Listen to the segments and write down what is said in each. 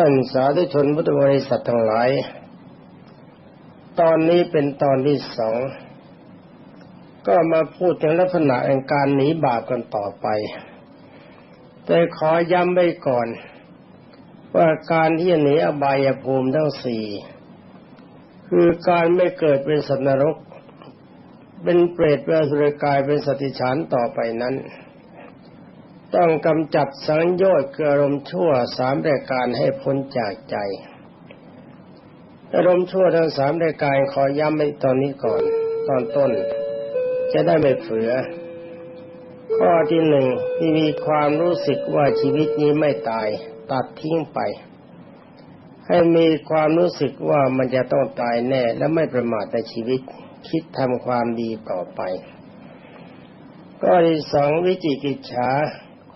ท่านสาธุชนพุทธบริษัททั้งหลาย ตอนนี้เป็นตอนที่สอง ก็มาพูดถึงลักษณะแห่งการหนีบาปกันต่อไป แต่ขอย้ำไว้ก่อน ว่าการที่จะหนีอบายภูมิทั้งสี่ คือการไม่เกิดเป็นสัตว์นรก เป็นเปรตเป็นสุรกายเป็นสติฉานต่อไปนั้น ต้องกำจัดสังโยชน์อารมณ์ชั่วสามรายการให้พ้นจากใจ อารมณ์ชั่วทั้งสามรายการขอย้ำไว้ตอนนี้ก่อน ตอนต้น จะได้ไม่เผือ ข้อที่หนึ่งที่มีความรู้สึกว่าชีวิตนี้ไม่ตาย ตัดทิ้งไป ให้มีความรู้สึกว่ามันจะต้องตายแน่และไม่ประมาทในชีวิต คิดทำความดีต่อไปข้อที่สองวิจิกิจฉา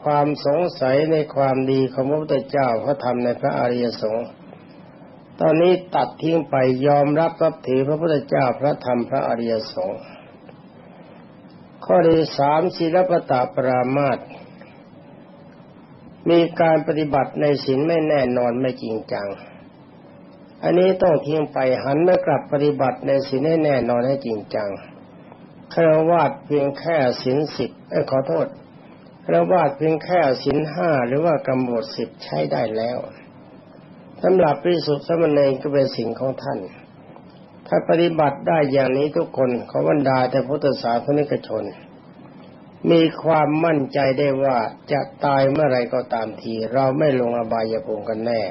ความสงสัยในความดีของพระพุทธเจ้าพระธรรมในพระอริยสงฆ์ตอนนี้ตัดทิ้งไปยอมรับรับถือพระพุทธเจ้าพระธรรมพระอริยสงฆ์ข้อที่สามศีลปตาปรามาตมีการปฏิบัติในศีลไม่แน่นอนไม่จริงจัง อันนี้ต้องทิ้งไปหันมากลับปฏิบัติในศีลให้แน่นอนให้จริงจังคารวะเพียงแค่ศีลสิบขอโทษ ระวาดเพียงแค่สินห้าหรือว่ากำหนดสิบใช้ได้แล้วสำหรับพิสุทธิ์สมณีก็เป็นสิ่งของท่าน ถ้าปฏิบัติได้อย่างนี้ทุกคนขอบรรดาแต่พุทธศาสนิกชน มีความมั่นใจได้ว่าจะตายเมื่อไรก็ตามที เราไม่ลงอบายภูมิกันแน่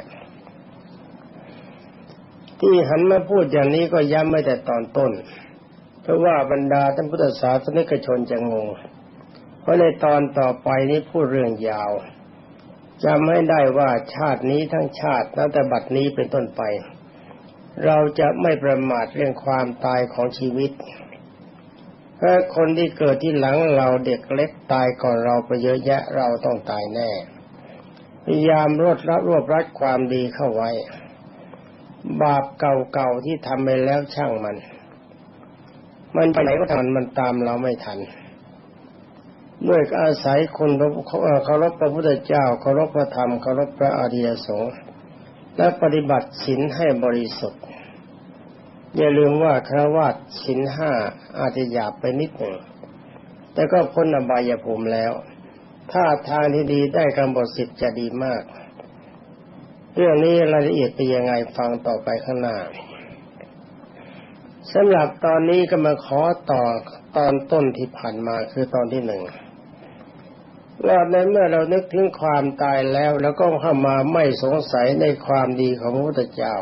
ที่หันมาพูดอย่างนี้ก็ย้ำไม่แต่ตอนต้น เพราะว่าบรรดาท่านพุทธศาสนิกชนจะงง เพราะในตอนต่อไปนี้พูดเรื่องยาวจำให้ได้ว่าชาตินี้ทั้งชาติตั้งแต่บัดนี้เป็นต้นไป เราจะไม่ประมาทเรื่องความตายของชีวิตเพราะคนที่เกิดที่หลังเราเด็กเล็กตายก่อนเราไปเยอะแยะเราต้องตายแน่พยายามรวดรับรวบรัดความดีเข้าไว้ บาปเก่าๆที่ทำไปแล้วช่างมัน มันไปไหนก็ทันมันตามเราไม่ทัน ด้วยอาศัยคนเคารพพระพุทธเจ้าเคารพพระธรรมเคารพพระอริยสงฆ์และปฏิบัติศีลให้บริสุทธิ์ อย่าลืมว่าคราวาสศีลห้าอาจจะหยาบไปนิดหนึ่ง แต่ก็พ้นอบายภูมิแล้ว ถ้าทางที่ดีได้กำหนดสิทธิ์จะดีมาก เรื่องนี้รายละเอียดเป็นยังไงฟังต่อไปข้างหน้าสำหรับตอนนี้ก็มาขอต่อตอนต้นที่ผ่านมาคือตอนที่หนึ่ง ว่าในเมื่อเรานึกถึงความตายแล้ว แล้วก็เข้ามาไม่สงสัยในความดีของพระพุทธเจ้า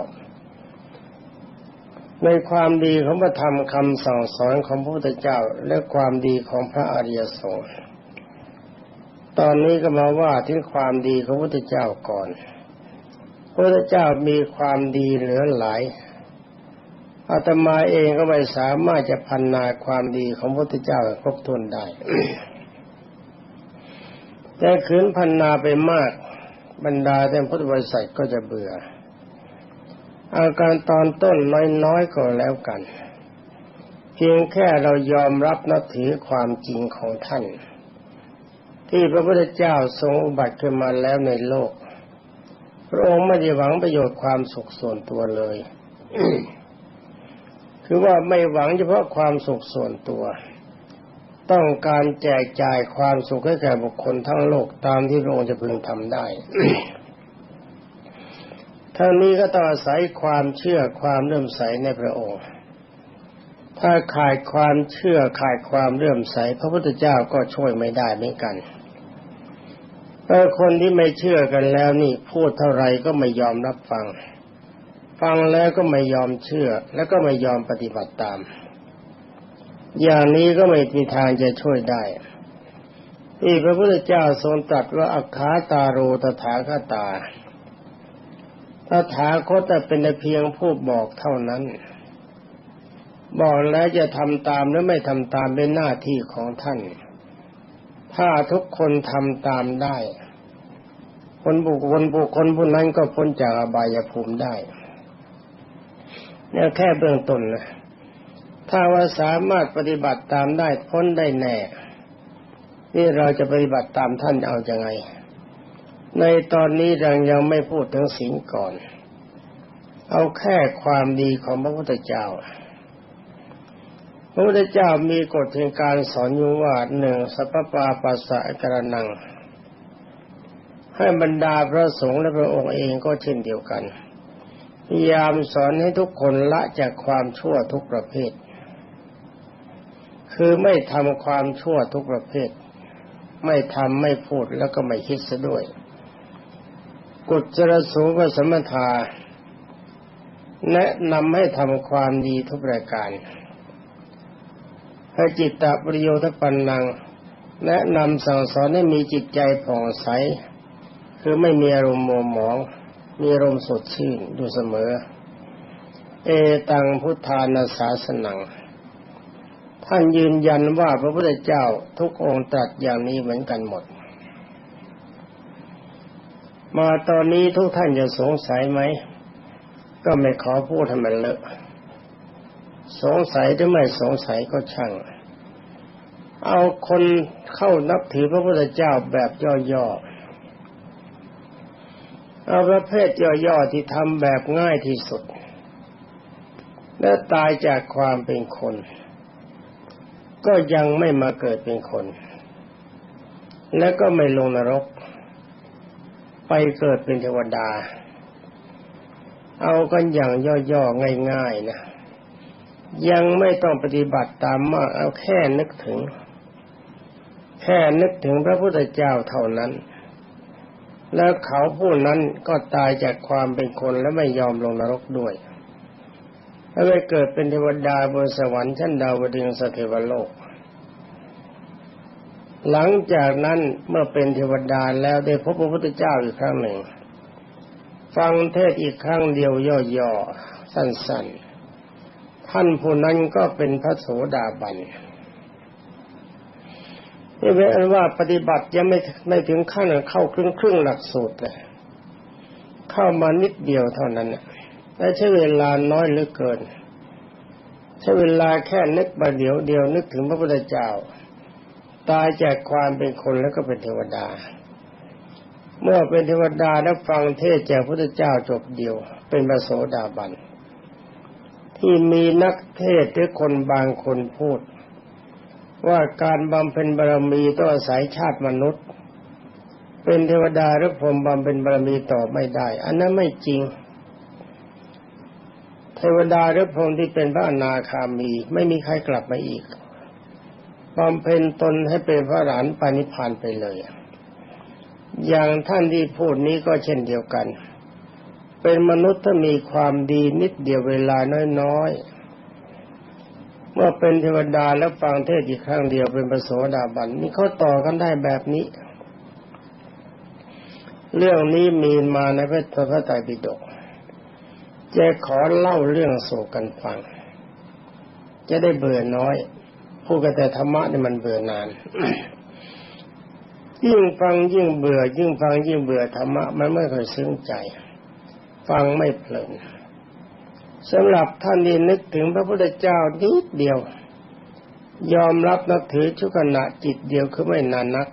ในความดีของพระธรรมคำสั่งสอนของพระพุทธเจ้า และความดีของพระอริยสงฆ์ตอนนี้ก็มาว่าถึงความดีของพระพุทธเจ้าก่อนพระพุทธเจ้ามีความดีเหลือหลายอาตมาเองก็ไม่สามารถจะพันนาความดีของพระพุทธเจ้าครบถ้วนได้ แต่ขืนพันนาไปมาก บรรดาแต่พุทธบริษัทก็จะเบื่อ อาการตอนต้นน้อยๆก็แล้วกัน เพียงแค่เรายอมรับนับถือความจริงของท่าน ที่พระพุทธเจ้าทรงอุบัติขึ้นมาแล้วในโลก พระองค์ไม่ได้หวังประโยชน์ความสุขส่วนตัวเลยคือว่าไม่หวังเฉพาะความสุขส่วนตัว ต้องการแจกจ่ายความสุขให้แก่บุคคลทั้งโลกตามที่พระองค์จะพึงทำได้ทั้งนี้ก็ต้องอาศัยความเชื่อความเลื่อมใสในพระองค์ ถ้าขาดความเชื่อขาดความเลื่อมใส พระพุทธเจ้าก็ช่วยไม่ได้เหมือนกันแต่คนที่ไม่เชื่อกันแล้วนี่พูดเท่าไรก็ไม่ยอมรับฟัง ฟังแล้วก็ไม่ยอมเชื่อ แล้วก็ไม่ยอมปฏิบัติตาม อย่างนี้ก็ไม่มีทางจะช่วยได้ที่พระพุทธเจ้าทรงตรัสว่าอัคาตาโรตถาคตาตถาคตแต่เป็นเพียงผู้บอกเท่านั้น บอกแล้วจะทำตามหรือไม่ทำตามเป็นหน้าที่ของท่าน ถ้าทุกคนทำตามได้ คนบุคคลบุคคลผู้นั้นก็พ้นจากอบายภูมิได้เนี่ยแค่เบื้องต้นนะ ถ้าว่าสามารถปฏิบัติตามได้พ้นได้แน่ นี่เราจะปฏิบัติตามท่านเอาอยัางไง ในตอนนี้เรายังไม่พูดถึงศีลก่อน เอาแค่ความดีของพระพุทธเจ้า พระพุทธเจ้ามีกฎแห่งการสอนอยู่ว่าหนึ่งสัพพปาปัสสะกระนัง ให้บรรดาพระสงฆ์และพระองค์เองก็เช่นเดียวกันพยายามสอนให้ทุกคนละจากความชั่วทุกประเภท คือไม่ทำความชั่วทุกประเภท ไม่ทำไม่พูดแล้วก็ไม่คิดซะด้วย กุศลสูงก็สมถาแนะนำให้ทำความดีทุกประการให้จิตตประโยชน์ปันนัง แนะนำสั่งสอนให้มีจิตใจผ่องใส คือไม่มีอารมณ์โมหมอง มีอารมณ์สดชื่นอยู่เสมอ เอตังพุทธานาสาสนัง ท่านยืนยันว่าพระพุทธเจ้าทุกองค์ตรัสอย่างนี้เหมือนกันหมด มาตอนนี้ทุกท่านจะสงสัยไหม ก็ไม่ขอพูดให้มันเลอะสงสัยหรือไม่สงสัยก็ช่าง เอาคนเข้านับถือพระพุทธเจ้าแบบย่อๆ เอาประเภทย่อๆที่ทำแบบง่ายที่สุด และตายจากความเป็นคน ก็ยังไม่มาเกิดเป็นคน และก็ไม่ลงนรก ไปเกิดเป็นเทวดา เอากันอย่างย่อๆง่ายๆนะยังไม่ต้องปฏิบัติตามมากเอาแค่นึกถึง แค่นึกถึงพระพุทธเจ้าเท่านั้น แล้วเขาผู้นั้นก็ตายจากความเป็นคนและไม่ยอมลงนรกด้วย แล้วไปเกิดเป็นเทวดาบนสวรรค์ชั้นดาวดึงสเทวโลก หลังจากนั้นเมื่อเป็นเทวดาแล้วได้พบพระพุทธเจ้าอีกครั้งหนึ่ง ฟังเทศอีกครั้งเดียวย่อๆสั้นๆ ท่านผู้นั้นก็เป็นพระโสดาบันนี่เป็นว่าปฏิบัติยังไม่ไม่ถึงขั้นเข้าครึ่งครึ่งหลักสูตรเลยเข้ามานิดเดียวเท่านั้น และใช้เวลาน้อยเหลือเกิน ใช้เวลาแค่นึกประเดี๋ยวเดียวนึกถึงพระพุทธเจ้า ตายจากความเป็นคนแล้วก็เป็นเทวดา เมื่อเป็นเทวดาแล้วฟังเทศจากพระพุทธเจ้าจบเดียว เป็นพระโสดาบันที่มีนักเทศหรือคนบางคนพูด ว่าการบำเพ็ญบารมีต้องอาศัยชาติมนุษย์ เป็นเทวดาหรือพรหมบำเพ็ญบารมีต่อไม่ได้ อันนั้นไม่จริง เทวดาหรือพรหมที่เป็นพระอนาคามี ไม่มีใครกลับมาอีกบำเพ็ญตนให้เป็นพระหลานปานิพานไปเลย อย่างท่านที่พูดนี้ก็เช่นเดียวกัน เป็นมนุษย์ถ้ามีความดีนิดเดียวเวลาน้อยๆ เมื่อเป็นเทวดาแล้วฟังเทศอีกครั้งเดียวเป็นประโสดาบันนี่เขาต่อกันได้แบบนี้ เรื่องนี้มีมาในพระพระไตรปิฎก จะขอเล่าเรื่องสู่กันฟัง จะได้เบื่อน้อย พูดกันแต่ธรรมะนี่มันเบื่อนาน ยิ่งฟังยิ่งเบื่อ ยิ่งฟังยิ่งเบื่อธรรมะมันไม่ค่อยซึ้งใจ ฟังไม่เพลินสำหรับท่านที่นึกถึงพระพุทธเจ้านิดเดียว ยอมรับนับถือชุกณะจิตเดียวคือไม่นานนัก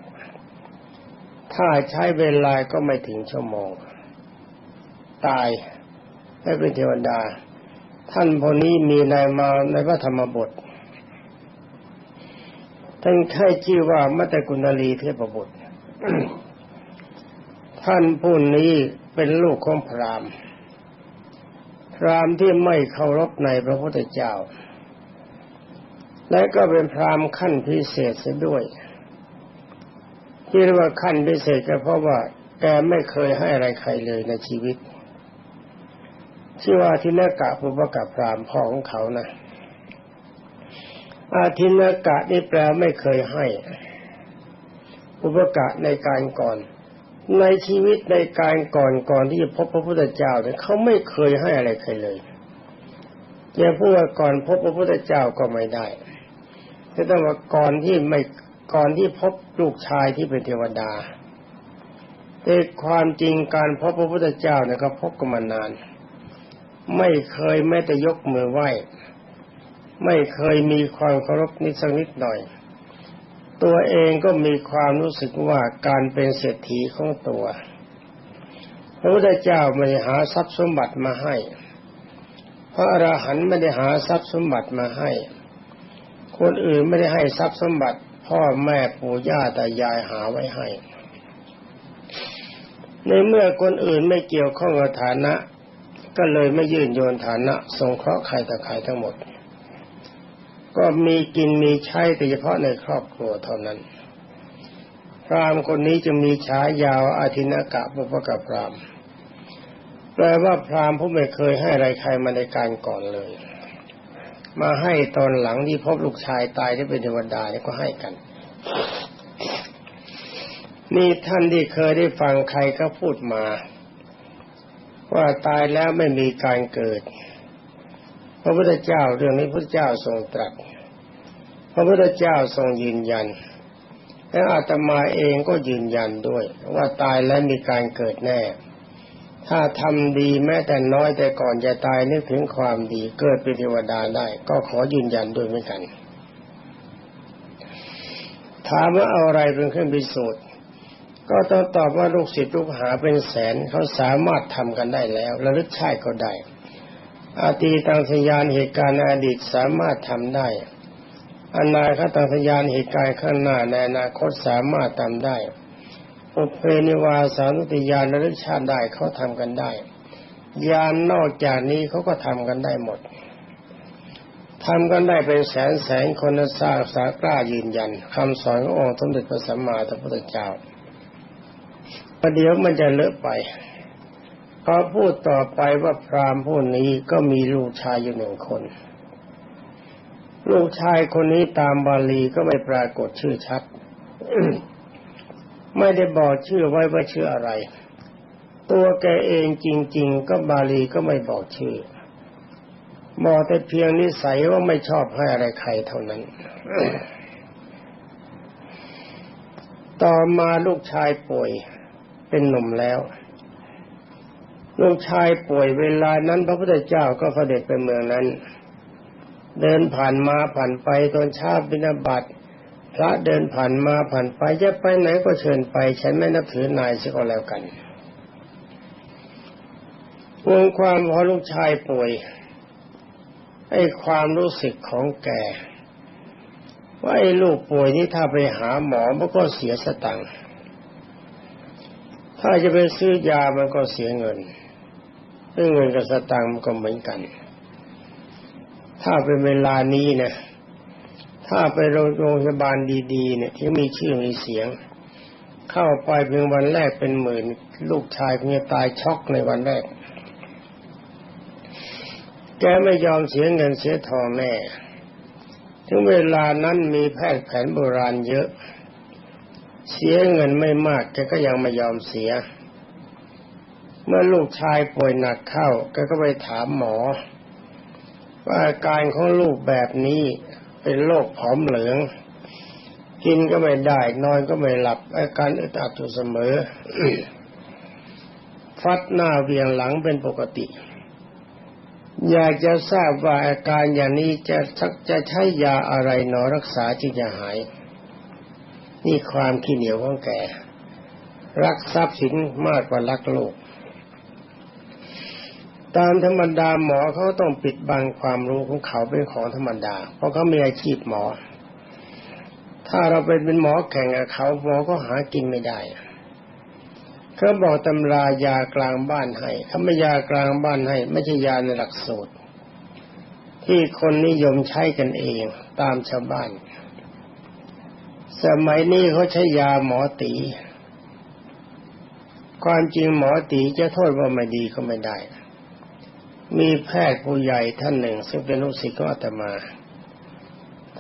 ถ้าใช้เวลาก็ไม่ถึงชั่วโมง ตาย ไม่เป็นเทวดา ท่านพอนี้มีในมาในพระธรรมบท ท่านใช้ชื่อว่ามัตตกุณลีเทพบุตร ท่านผู้นี้เป็นลูกของพราหมณ์ พราหมณ์ที่ไม่เคารพในพระพุทธเจ้า และก็เป็นพราหมณ์ขั้นพิเศษเสียด้วย ที่เรียกว่าขั้นพิเศษก็เพราะว่าแกไม่เคยให้อะไรใครเลยในชีวิต ชื่อว่าทินกะภุปกะพรามพ่อของเขานะอาทินกะนี่แปลไม่เคยให้ อุปกะในการก่อน ในชีวิตในการก่อนก่อนที่จะพบพระพุทธเจ้าเนี่ยเขาไม่เคยให้อะไรใครเลยอย่าพูดว่าก่อนพบพระพุทธเจ้าก็ไม่ได้แต่ต้องว่าก่อนที่ไม่ก่อนที่พบลูกชายที่เป็นเทวดาแต่ความจริงการพบพระพุทธเจ้าเนี่ยก็พบกันมานาน ไม่เคยแม้แต่ยกมือไหว้ ไม่เคยมีความเคารพนิดสักนิดหน่อย ตัวเองก็มีความรู้สึกว่าการเป็นเศรษฐีของตัว พระพุทธเจ้าไม่ได้หาทรัพย์สมบัติมาให้ พระอรหันต์ไม่ได้หาทรัพย์สมบัติมาให้ คนอื่นไม่ได้ให้ทรัพย์สมบัติ พ่อแม่ปู่ย่าตายายหาไว้ให้ในเมื่อคนอื่นไม่เกี่ยวข้องกับฐานะ ก็เลยไม่ยื่นโยนฐานะสงเคราะห์ใครต่อใครทั้งหมด ก็มีกินมีใช้แต่เฉพาะในครอบครัวเท่านั้น พรามคนนี้จะมีฉายาวอาทินกะปุปกพรามแปลว่าพรามผู้ไม่เคยให้อะไรใครมาในการก่อนเลย มาให้ตอนหลังที่พบลูกชายตายที่เป็นเทวดาเนี่ยก็ให้กันนี่ท่านที่เคยได้ฟังใครก็พูดมา ว่าตายแล้วไม่มีการเกิด พระพุทธเจ้าเรื่องนี้พระเจ้าทรงตรัส พระพุทธเจ้าทรงยืนยัน และอาตมาเองก็ยืนยันด้วย ว่าตายแล้วมีการเกิดแน่ ถ้าทำดีแม้แต่น้อยแต่ก่อนจะตายนึกถึงความดีเกิดเป็นเทวดาได้ ก็ขอยืนยันด้วยเหมือนกัน ถามว่าเอาอะไรเป็นเครื่องพิสูจน์ ก็ต้องตอบว่าลูกศิษย์ลูกหาเป็นแสนเขาสามารถทำกันได้แล้วระลึกชาติก็ได้ อาตีตังสยานเหตุการณ์ในอดีตสามารถทำได้อนาคตังสยานเหตุการณ์ข้างหน้าในอนาคตสามารถทำได้อุเพนิวาสานุติยานระลึกชาติได้เขาทำกันได้ยานนอกจากนี้เขาก็ทำกันได้หมดทำกันได้เป็นแสนแสนคนทราบสากล้ายืนยันคำสอนขององค์สมเด็จพระสัมมาสัมพุทธเจ้า ประเดี๋ยวมันจะเลอะไปพอพูดต่อไปว่าพราหมณ์ผู้นี้ก็มีลูกชายอยู่หนึ่งคน ลูกชายคนนี้ตามบาลีก็ไม่ปรากฏชื่อชัด ไม่ได้บอกชื่อไว้ว่าชื่ออะไร ตัวแกเองจริง ๆ ก็บาลีก็ไม่บอกชื่อบอกแต่เพียงนิสัยว่าไม่ชอบให้อะไรใครเท่านั้น ต่อมาลูกชายป่วย เป็นหนุ่มแล้ว ลูกชายป่วยเวลานั้น พระพุทธเจ้าก็เสด็จไปเมืองนั้น เดินผ่านมาผ่านไปตอนเช้าบิณฑบาตพระเดินผ่านมาผ่านไปจะไปไหนก็เชิญไปฉันไม่นับถือนายสิก็แล้วกันวงความพอลูกชายป่วยไอ้ความรู้สึกของแกว่าไอ้ลูกป่วยนี่ถ้าไปหาหมอมันก็เสียสตังค์ ถ้าจะไปซื้อยามันก็เสียเงินเรื่อเงินกับสตังค์มันก็เหมือนกัน ถ้าเป็นเวลานี้นะถ้าไปโรงพยาบาลดีๆ เนี่ย ที่มีชื่อมีเสียง เข้าไปเพียงวันแรกเป็นหมื่น ลูกชายเพียงตายช็อกในวันแรก แกไม่ยอมเสียเงินเสียทองแน่ ถึงเวลานั้นมีแพทย์แผนโบราณเยอะ เสียเงินไม่มากแกก็ยังไม่ยอมเสีย เมื่อลูกชายป่วยหนักเข้าแกก็ไปถามหมอ ว่าอาการของลูกแบบนี้เป็นโรคผอมเหลือง กินก็ไม่ได้ นอนก็ไม่หลับ อาการอึดอัดอยู่เสมอฟัดหน้าเวียงหลังเป็นปกติ อยากจะทราบว่าอาการอย่างนี้จะจะใช้ยาอะไรหนอรักษาที่จะหาย นี่ความขี้เหนียวของแก รักทรัพย์สินมากกว่ารักโลก ตามธรรมดาหมอเขาต้องปิดบังความรู้ของเขาเป็นของธรรมดา เพราะเขามีอาชีพหมอ ถ้าเราไปเป็นหมอแข่งกับเขาหมอก็หากินไม่ได้เขาบอกตำรายากลางบ้านให้ถ้าไม่ยากลางบ้านให้ ไม่ใช่ยาในหลักสูตร ที่คนนิยมใช้กันเองตามชาวบ้าน สมัยนี้เขาใช้ยาหมอตี ความจริงหมอตีจะโทษว่าไม่ดีก็ไม่ได้ มีแพทย์ผู้ใหญ่ท่านหนึ่ง ซึ่งเป็นลูกศิษย์ของอาตมา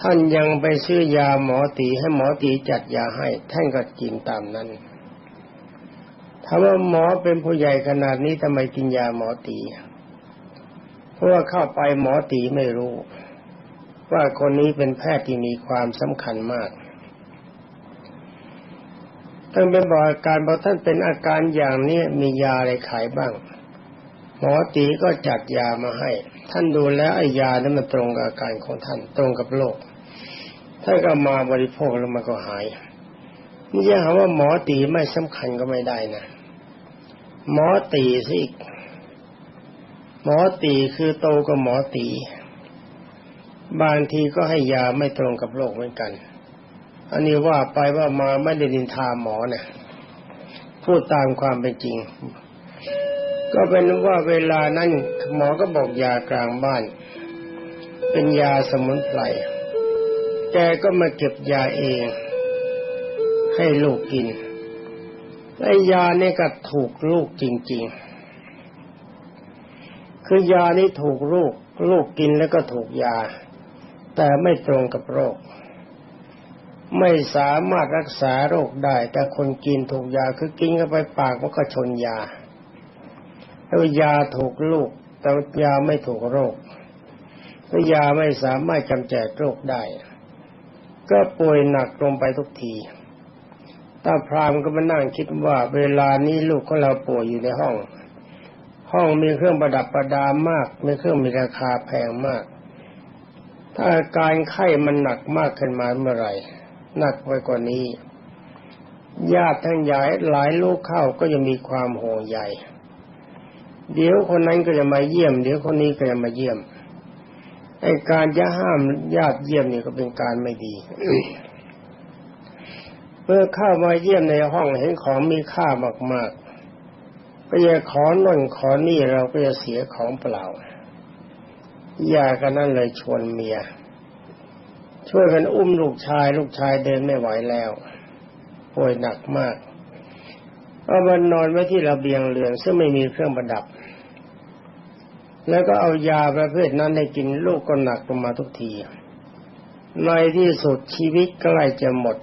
ท่านยังไปซื้อยาหมอตีให้หมอตีจัดยาให้ ท่านก็กินตามนั้นถ้าว่าหมอเป็นผู้ใหญ่ขนาดนี้ทำไมกินยาหมอตี เพราะว่าเข้าไปหมอตีไม่รู้ ว่าคนนี้เป็นแพทย์ที่มีความสำคัญมาก ท่านเป็นบอกอาการพอท่านเป็นอาการอย่างนี้มียาอะไรขายบ้าง หมอตีก็จัดยามาให้ ท่านดูแล้วไอ้ยานั้นมันตรงกับอาการของท่านตรงกับโรคท่านก็มาบริโภคแล้วมันก็หายนี่จะหาว่าหมอตีไม่สำคัญก็ไม่ได้นะหมอตีสิหมอตีคือโตก็หมอตี บางทีก็ให้ยาไม่ตรงกับโรคเหมือนกัน อันนี้ว่าไปว่ามาไม่ได้ดินทาหมอนะพูดตามความเป็นจริง ก็เป็นว่าเวลานั้นหมอก็บอกยากลางบ้าน เป็นยาสมุนไพรแกก็มาเก็บยาเอง ให้ลูกกินไอ้ยาเนี่ยก็ถูกลูกจริง ๆ คือยานี่ถูกลูก ลูกกินแล้วก็ถูกยา แต่ไม่ตรงกับโรค ไม่สามารถรักษาโรคได้ แต่คนกินถูกยาคือกินเข้าไปปากมันก็ชนยาแล้วยาถูกลูก แต่ยาไม่ถูกโรคแล้วยาไม่สามารถกำจัดโรคได้ ก็ป่วยหนักลงไปทุกทีตาพรามก็มานั่งคิดว่าเวลานี้ลูกของเราป่วยอยู่ในห้อง ห้องมีเครื่องประดับประดามาก มีเครื่องมีราคาแพงมาก ถ้าอาการไข้มันหนักมากขึ้นมาเมื่อไหร่ หนักไปกว่านี้ญาติทั้งหลายหลายลูกเข้าก็จะมีความห่วงใยเดี๋ยวคนนั้นก็จะมาเยี่ยม เดี๋ยวคนนี้ก็จะมาเยี่ยมไอการจะห้ามญาติเยี่ยมนี่ก็เป็นการไม่ดีเมื่อเข้ามาเยี่ยมในห้องเห็นของมีค่ามากๆก็จะขอน่นขอนี่เราก็จะเสียของเปล่า อย่ากันนั่นเลยชวนเมีย ช่วยกันอุ้มลูกชาย ลูกชายเดินไม่ไหวแล้ว ป่วยหนักมากเอามันนอนไว้ที่ระเบียงเรือนซึ่งไม่มีเครื่องประดับ แล้วก็เอายาประเภทนั้นให้กินลูกก็หนักลงมาทุกที ในที่สุดชีวิตใกล้จะหมด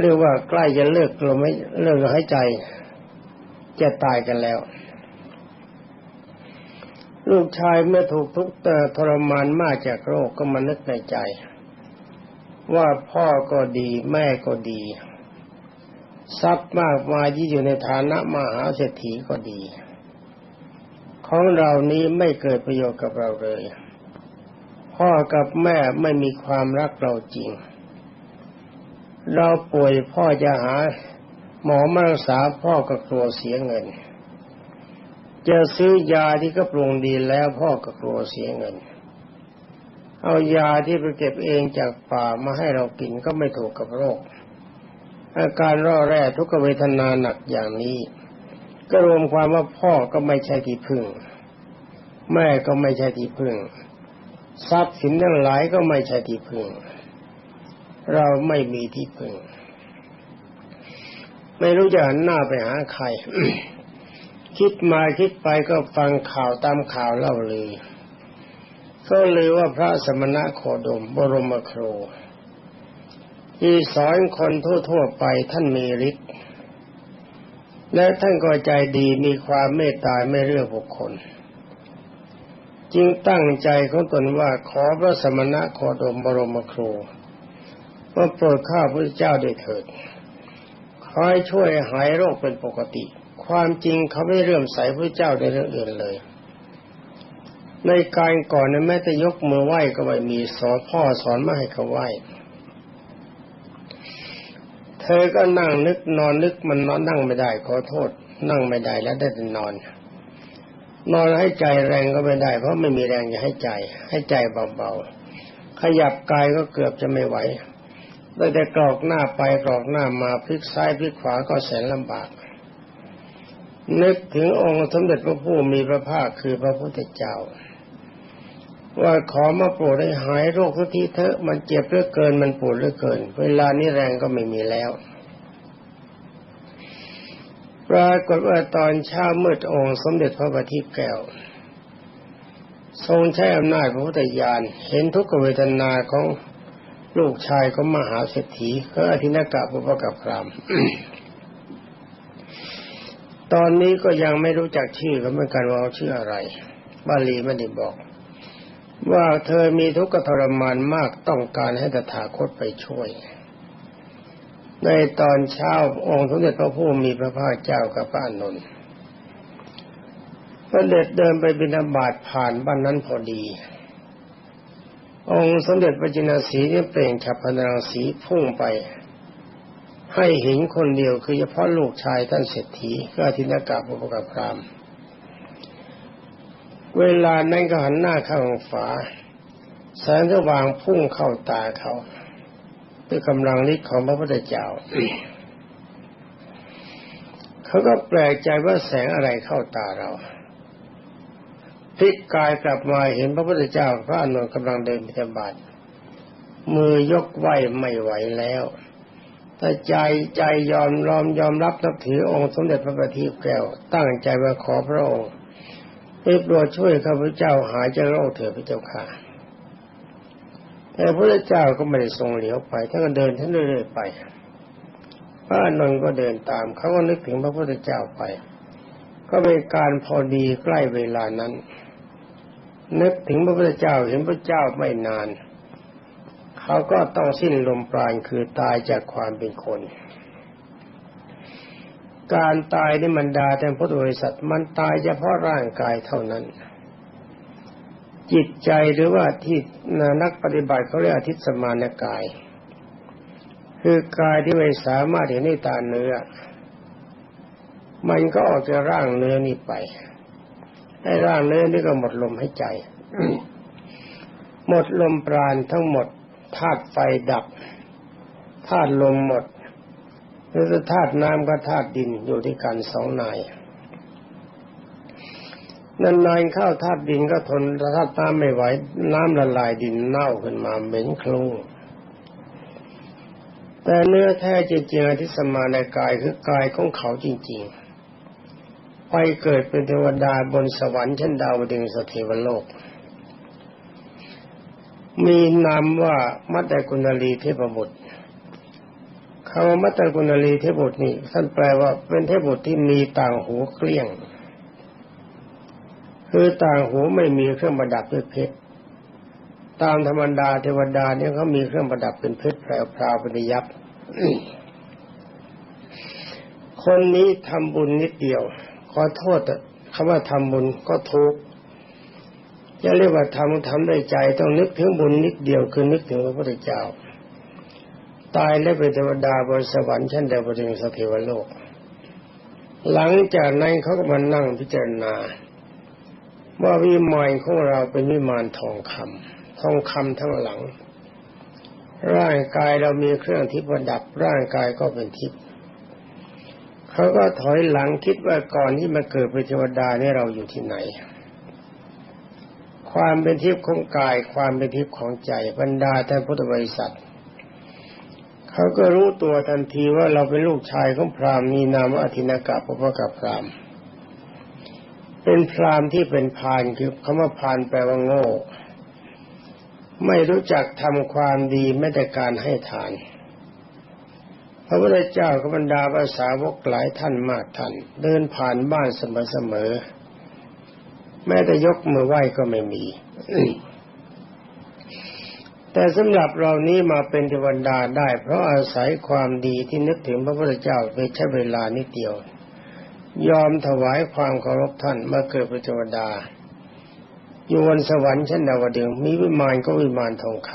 เรียกว่าใกล้จะเลิกลมไม่เลิกหายใจ จะตายกันแล้ว ลูกชายเมื่อถูกทุกข์ทรมานมากจากโรคก็มานึกในใจ ว่าพ่อก็ดีแม่ก็ดี ทรัพย์มากมายที่อยู่ในฐานะมหาเศรษฐีก็ดี ของเรานี้ไม่เกิดประโยชน์กับเราเลย พ่อกับแม่ไม่มีความรักเราจริง เราป่วยพ่อจะหา หมอมารักษาพ่อก็กลัวเสียเงิน จะซื้อยาที่ก็ปรุงดีแล้วพ่อก็กลัวเสียเงิน เอายาที่ไปเก็บเองจากป่ามาให้เรากินก็ไม่ถูกกับโรค อาการร่อแร่ทุกเวทนาหนักอย่างนี้ ก็รวมความว่าพ่อก็ไม่ใช่ที่พึ่ง แม่ก็ไม่ใช่ที่พึ่ง ทรัพย์สินทั้งหลายก็ไม่ใช่ที่พึ่ง เราไม่มีที่พึ่ง ไม่รู้จะหันหน้าไปหาใคร คิดมาคิดไปก็ฟังข่าวตามข่าวเล่าเลย ก็เลยว่าพระสมณะโคดมบรมครูที่สอนคนทั่วๆไปท่านมีฤทธิ์และท่านก็ใจดีมีความเมตตาไม่เลือกบุคคล จึงตั้งใจของตนว่าขอพระสมณะโคดมบรมครูว่าโปรดข้าพระเจ้าด้วยเถิดคอยช่วยหายโรคเป็นปกติ ความจริงเขาไม่เรื่มใสพระเจ้าในเรื่องอื่นเลย ในการก่อนนแม้แต่ยกมือไหว้ก็ไม่มีสอนพ่อสอนมาให้เขาไหว้เธอก็นั่งนึกนอนนึกมันนอนนั่งไม่ได้ขอโทษ นั่งไม่ได้แล้วได้แต่นอน นอนให้ใจแรงก็ไม่ได้ เพราะไม่มีแรงจะให้ใจ ให้ใจเบาๆขยับกายก็เกือบจะไม่ไหวได้แต่กรอกหน้าไปกรอกหน้ามาพลิกซ้ายพลิกขวาก็แสนลำบาก นึกถึงองค์สมเด็จพระผู้มีพระภาคคือพระพุทธเจ้า ว่าขอมาโปรดให้หายโรคทุกทีเถอะมันเจ็บเหลือเกินมันปวดเหลือเกิน เวลานี้แรงก็ไม่มีแล้วปรากฏว่าตอนเช้ามืดองค์สมเด็จพระบัณฑิตแก้ว ทรงใช้อำนาจพระพุทธญาณเห็นทุกขเวทนาของลูกชายของมหาเศรษฐีก็อธินากะปุปกับพราม ตอนนี้ก็ยังไม่รู้จักชื่อเขาเหมือนกันว่าชื่ออะไร บาลีไม่ได้บอก ว่าเธอมีทุกข์ทรมานมากต้องการให้ตถาคตไปช่วย ในตอนเช้าองค์สมเด็จพระผู้มีพระภาคเจ้ากับพระอนุนพระเด็จเดินไปบิณฑบาตผ่านบ้านนั้นพอดี องค์สมเด็จพระจินสีนี่เปล่งฉับพลังสีพุ่งไป ให้เห็นคนเดียวคือเฉพาะลูกชายท่านเศรษฐีก็อธินกาบุปกพรามเวลานั้นก็หันหน้าเข้าฝาแสงสว่างพุ่งเข้าตาเขาด้วยกำลังฤทธิ์ของพระพุทธเจ้าเขาก็แปลกใจว่าแสงอะไรเข้าตาเราพลิกกายกลับมาเห็นพระพุทธเจ้าพระอนุนกำลังเดินปฏิบัติมือยกไหวไม่ไหวแล้ว แต่ใจใจยอมรอมยอมรับนับถือองค์สมเด็จพระบัณฑิตแก้ว ตั้งใจว่าขอพระองค์ให้โปรดช่วยข้าพเจ้าหายจากโรคเถิดพระเจ้าค่ะแต่พระเจ้าก็ไม่ได้ทรงเหลียวไปท่านก็เดินท่านเรื่อยๆไปพระนนท์ก็เดินตาม เขาก็นึกถึงพระพุทธเจ้าไป ก็เป็นการพอดีใกล้เวลานั้น นึกถึงพระพุทธเจ้าเห็นพระเจ้าไม่นาน เขาก็ต้องสิ้นลมปราณคือตายจากความเป็นคน การตายในมันดาแต่พุทธบริษัทมันตายเฉพาะร่างกายเท่านั้น จิตใจหรือว่าที่นักปฏิบัติเขาเรียกอธิสมานกาย คือกายที่ไม่สามารถเห็นในตาเนื้อ มันก็ออกจากร่างเนื้อนี้ไปให้ร่างเนื้อนี่ก็หมดลมให้ใจ หมดลมปราณทั้งหมด ธาตุไฟดับธาตุลมหมดหรือธาตุน้ำกับธาตุดินอยู่ที่กันสองนายนานๆเข้าธาตุดินก็ทนธาตุน้ำไม่ไหว น้ำละลายดินเน่าขึ้นมาเหม็นคลุ้งแต่เนื้อแท้จริงๆที่สมาในกายคือกายของเขาจริง ๆ ไปเกิดเป็นเทวดาบนสวรรค์ชั้นดาวดึงสเทวโลก มีนามว่ามัตตกุณลีเทพบุตรคำว่ามัตตกุณลีเทพบุตรนี่ท่านแปลว่าเป็นเทพบุตรที่มีต่างหูเกลี้ยง คือต่างหูไม่มีเครื่องประดับด้วยเพชรตามธรรมดาเทวดาเนี่ยเขามีเครื่องประดับเป็นเพชรแพรวๆเป็นยับคนนี้ทำบุญนิดเดียว ขอโทษคำว่าทำบุญก็ทุก จะเรียกว่าทำทำด้วยใจต้องนึกถึงบุญนิดเดียวคือนึกถึงพระพุทธเจ้า ตายแล้วเป็นเทวดาบนสวรรค์ชั้นเดวดึงสเทวโลก หลังจากนั้นเขาก็มานั่งพิจารณา ว่าวิมานของเราเป็นวิมานทองคำทองคำทั้งหลัง ร่างกายเรามีเครื่องทิพย์ประดับร่างกายก็เป็นทิพย์เขาก็ถอยหลังคิดว่าก่อนที่มาเกิดเป็นเทวดาเนี่ยเราอยู่ที่ไหน ความเป็นทิพย์ของกาย ความเป็นทิพย์ของใจบรรดาท่านพุทธบริษัทเขาก็รู้ตัวทันทีว่าเราเป็นลูกชายของพราหมณ์มีนามว่าอธินากะพระกับพราหมณ์เป็นพราหมณ์ที่เป็นพานคือคำว่าพานแปลว่าโง่ ไม่รู้จักทำความดีแม้แต่การให้ทานพระพุทธเจ้าก็บรรดาภาษาวกหลายท่านมากท่าน เดินผ่านบ้านเสมอ แม้แต่ยกมือไหว้ก็ไม่มีแต่สำหรับเรานี้มาเป็นเทวดาได้ เพราะอาศัยความดีที่นึกถึงพระพุทธเจ้าไปใช้เวลานิดเดียว ยอมถวายความเคารพท่านมาเกิดเป็นเทวดาอยู่บนสวรรค์ชั้นดาวดึงมีวิมานก็วิมานทองค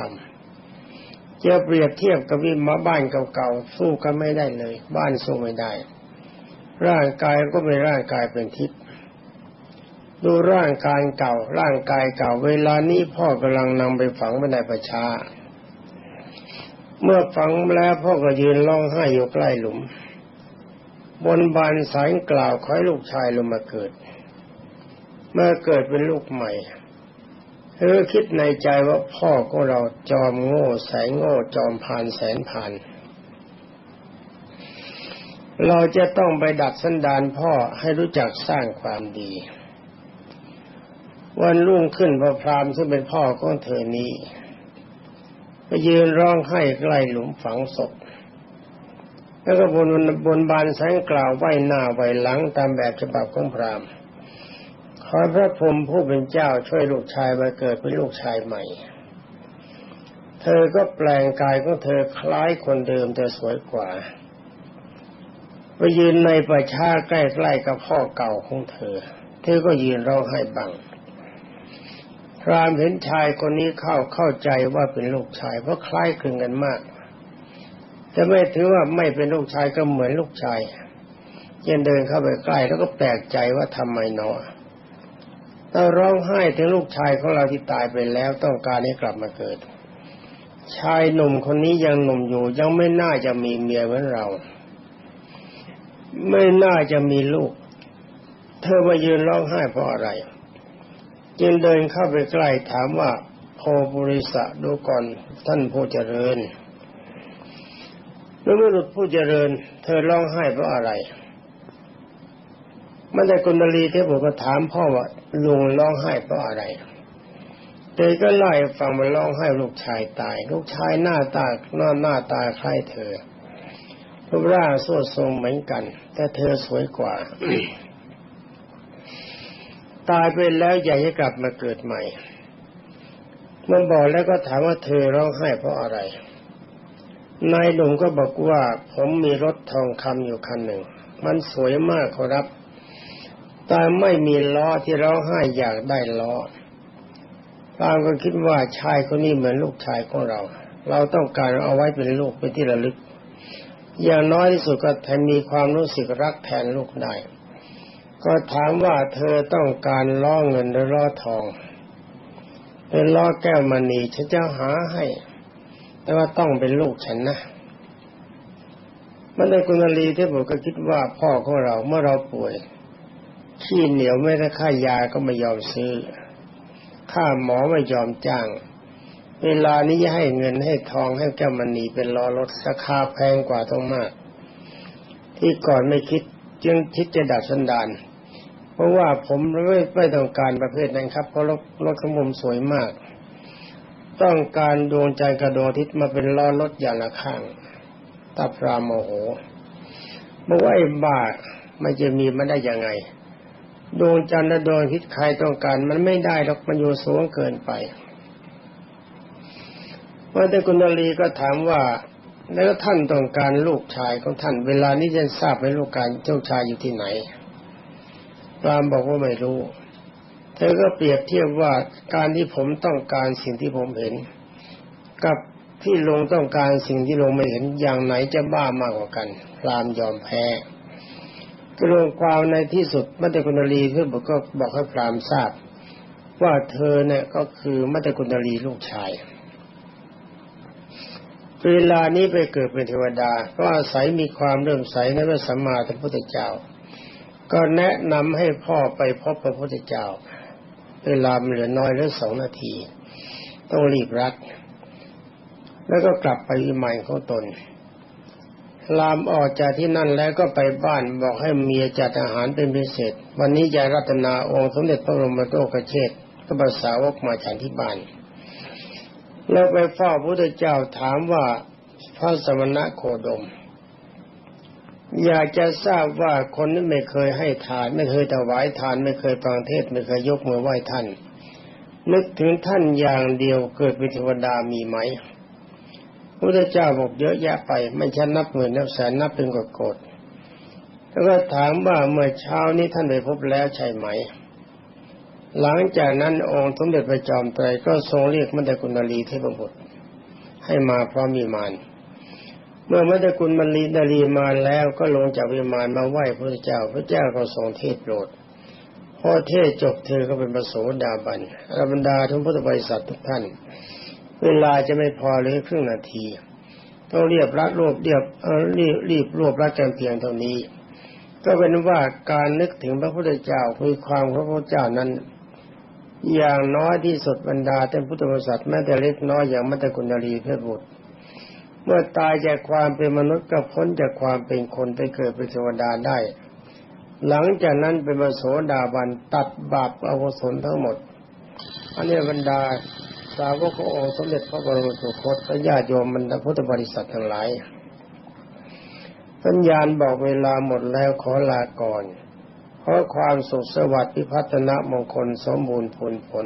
ำจะเปรียบเทียบกับวิมานบ้านเก่าๆสู้กันไม่ได้เลย บ้านสู้ไม่ได้ ร่างกายก็เป็นร่างกายเป็นทิพย์ ดูร่างกายเก่า ร่างกายเก่า เวลานี้พ่อกำลังนำไปฝังไว้ในประชา เมื่อฝังแล้วพ่อก็ยืนร้องไห้อยู่ใกล้หลุม บนบานสายกล่าวขอให้ลูกชายลงมาเกิด เมื่อเกิดเป็นลูกใหม่เธอคิดในใจว่าพ่อของเราจอมโง่แสนโง่จอมพานแสนพาน เราจะต้องไปดัดสันดานพ่อให้รู้จักสร้างความดี วันรุ่งขึ้นพระพรามซึ่งเป็นพ่อของเธอนี้ไปยืนร้องไห้ใกล้หลุมฝังศพแล้วก็บนบนบานแสงกล่าวไหวหน้าไหวหลังตามแบบฉบับของพราหมณ์ขอพระพรหมผู้เป็นเจ้าช่วยลูกชายมาเกิดเป็นลูกชายใหม่ เธอก็แปลงกายของเธอคล้ายคนเดิมแต่สวยกว่า ไปยืนในประชาใกล้ๆกับพ่อเก่าของเธอ เธอก็ยืนร้องไห้บัง พรามเห็นชายคนนี้เข้าเข้าใจว่าเป็นลูกชาย เพราะคล้ายคลึงกันมาก จะไม่ถือว่าไม่เป็นลูกชายก็เหมือนลูกชายยันเดินเข้าไปใกล้แล้วก็แปลกใจว่าทำไมเนาะเราร้องไห้ถึงลูกชายของเราที่ตายไปแล้วต้องการให้กลับมาเกิด ชายหนุ่มคนนี้ยังหนุ่มอยู่ ยังไม่น่าจะมีเมียเหมือนเรา ไม่น่าจะมีลูก เธอมายืนร้องไห้เพราะอะไร จึงเดินเข้าไปใกล้ถามว่าโพบริสะดูก่อนท่านผู้เจริญเมื่อบุรุษผู้เจริญ เธอร้องไห้เพราะอะไรมันได้กุณลีเทพบุตรก็ถามพ่อว่าลุงร้องไห้เพราะอะไรเธอก็ไล่ฟังมันร้องไห้ลูกชายตาย ลูกชายหน้าตาหน้าหน้าตาคล้ายเธอรูปร่างสวดทรงเหมือนกัน แต่เธอสวยกว่า ตายไปแล้วอยากจะกลับมาเกิดใหม่ มันบอกแล้วก็ถามว่าเธอร้องไห้เพราะอะไร นายหนุ่มก็บอกว่าผมมีรถทองคำอยู่คันหนึ่ง มันสวยมากครับ แต่ไม่มีล้อที่ร้องไห้อยากได้ล้อตามก็คิดว่าชายคนนี้เหมือนลูกชายของเรา เราต้องการเอาไว้เป็นลูกเป็นที่ระลึก อย่างน้อยที่สุดก็แทนมีความรู้สึกรักแทนลูกได้ ก็ถามว่าเธอต้องการล้อเงินหรือล้อทองเป็นล้อแก้วมณีฉันจะหาให้ แต่ว่าต้องเป็นลูกฉันนะมันในกุณลีที่ผมก็คิดว่าพ่อของเราเมื่อเราป่วย ขี้เหนียวไม่ได้ค่ายาก็ไม่ยอมซื้อ ค่าหมอไม่ยอมจ้าง เวลานี้ให้เงินให้ทองให้แก้วมณีเป็นล้อรถราคาแพงกว่าต้องมาก ที่ก่อนไม่คิดจึงคิดจะดัดสันดาน เพราะว่าผมไม่ไม่ต้องการประเภทนั้นครับ เพราะรถรถของผมสวยมาก ต้องการดวงใจกระโดดทิศมาเป็นล้อรถอย่างละข้างตาพรามโมโหบอกว่าไอ้บ้ามันจะมีมันได้ยังไง ดวงจันทร์และดวงอาทิตย์ใครต้องการ มันไม่ได้หรอกมันอยู่สูงเกินไปว่าแต่คุณนลีก็ถามว่า แล้วท่านต้องการลูกชายของท่าน เวลานี้จะทราบไหมลูกการเจ้าชายอยู่ที่ไหน รามบอกว่าไม่รู้ เธอก็เปรียบเทียบว่าการที่ผมต้องการสิ่งที่ผมเห็น กับที่ลงต้องการสิ่งที่ลงไม่เห็นอย่างไหนจะบ้ามากกว่ากันพรามยอมแพ้ก็ลงความในที่สุดมัตตกุณลีเพื่อนบอกก็บอกให้พรามทราบ ว่าเธอเนี่ยก็คือมัตตกุณลีลูกชาย เวลานี้ไปเกิดเป็นเทวดา ก็อาศัยมีความเริ่มใสในพระสัมมาสัมพุทธเจ้า ก็แนะนำให้พ่อไปพบพระพุทธเจ้า เวลาเหลือน้อยเหลือสองนาที ต้องรีบรัดแล้วก็กลับไปวิมานของตน ลามออกจากที่นั่นแล้วก็ไปบ้านบอกให้เมียจัดอาหารเป็นพิเศษ วันนี้ยายรัตนาองค์สมเด็จพระบรมโตกเชษก็ภาษาวกมาฉันที่บ้าน แล้วไปเฝ้าพระพุทธเจ้าถามว่าพระสมณะโคดม อยากจะทราบว่าคนนั้นไม่เคยให้ทาน ไม่เคยถวายทาน ไม่เคยฟังเทศไม่เคยยกมือไหว้ท่าน นึกถึงท่านอย่างเดียวเกิดเป็นเทวดามีไหมพระเจ้าบอกเยอะแยะไป ไม่ชันนับหมื่นนับแสนนับเป็นกโกดแล้วก็ถามว่าเมื่อเช้านี้ท่านไปพบแล้วใช่ไหม หลังจากนั้นองค์สมเด็จพระจอมไตรก็ทรงเรียกมันตกุณลีเทพบุตรให้มาพร้อมมีมาน เมื่อมัตกุลมันลีนารีมาแล้วก็ลงจากวิมานมาไหว้พระเจ้า พระเจ้าก็ทรงเทศโปรดพอเทศจบเธอก็เป็นประโสดาบันอรบรรดาทุกพุทธบริษัททุกท่าน เวลาจะไม่พอเลยครึ่งนาทีต้องเรียบรัดรวบเรียบเออรีบรีบรวบรัดกันเพียงเท่านี้ ก็เป็นว่าการนึกถึงพระพุทธเจ้าคือความพระพุทธเจ้านั้น อย่างน้อยที่สุดบรรดาท่านพุทธบริษัทแม้แต่เล็กน้อยอย่างมัตตกุณลีเพชรบุตร เมื่อตายจากความเป็นมนุษย์ก็พ้นจากความเป็นคนไปเกิดเป็นเทวดาได้ หลังจากนั้นเป็นมโสดาบันตัดบาปอกุศลทั้งหมด อันนี้บรรดาสาวกองสมเด็จพระบรมสุคตและญาติโยมบรรดาพุทธบริษัททั้งหลาย สัญญาณบอกเวลาหมดแล้วขอลาก่อนขอความสุขสวัสดิ์พิพัฒนมงคลสมบูรณ์ผลผล